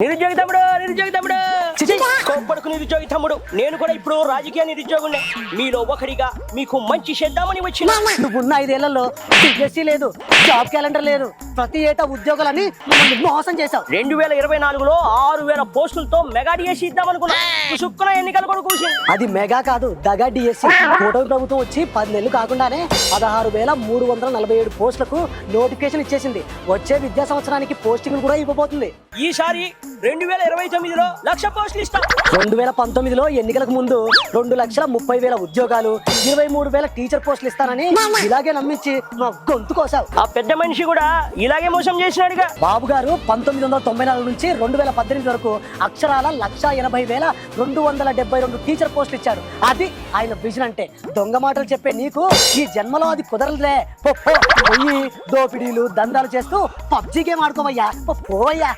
నిరుద్యోగి తమ్ముడు నిరుద్యోగి తమ్ముడు. కోప్పడుకు నిరుద్యోగి తమ్ముడు. నేను కూడా ఇప్పుడు రాజకీయ నిరుద్యోగుండే మీలో ఒకడిగా మీకు మంచి చేద్దామని వచ్చిన నువ్వున్న ఐదేళ్ళలో డిఎస్సీ లేదు జాబ్ క్యాలెండర్ లేదు ప్రతి ఏటా ఉద్యోగాలని మోసం చేశావు రెండు వేల ఇరవై నాలుగులో ఆరు వేల పోస్టులతో మెగా డిఎస్సి ఇద్దాం అనుకున్నా. సుక్కున ఎన్నికలు కూడా కూర్చుంది అది మెగా కాదు దగా డిఎస్సీ కూటమి ప్రభుత్వం వచ్చి పది నెలలు కాకుండానే పదహారు వేల మూడు వందల నలభై ఏడు పోస్టులకు నోటిఫికేషన్ ఇచ్చేసింది. వచ్చే విద్యా సంవత్సరానికి పోస్టింగ్ కూడా ఇవ్వబోతుంది. ఈసారి రెండు వేల ఇరవై తొమ్మిదిలో లక్ష పోస్టులు ఇస్తాం. రెండు వేల పంతొమ్మిదిలో ఎన్నికలకు ముందు రెండు లక్షల ముప్పై వేల ఉద్యోగాలు ఇరవై మూడు వేల టీచర్ పోస్టులు ఇస్తానని ఇలాగే నమ్మించి మా గొంతు కోసావు. ఆ పెద్ద మనిషి కూడా ఇలాగే మోసం చేసినాడుగా. బాబు గారు పంతొమ్మిది వందల తొంభై నాలుగు నుంచి రెండు వేల పద్దెనిమిది వరకు అక్షరాల లక్ష ఎనభై వేల రెండు వందల డెబ్బై రెండు టీచర్ పోస్టులు ఇచ్చారు అది ఆయన విజన్ అంటే. దొంగ మాటలు చెప్పే నీకు ఈ జన్మలో అది కుదరదులే. పో, పో. పోయి దోపిడీలు దందాలు చేస్తూ పబ్జీ గేమ్ ఆడుకోవయ్యా. పో, పోవయ్యా.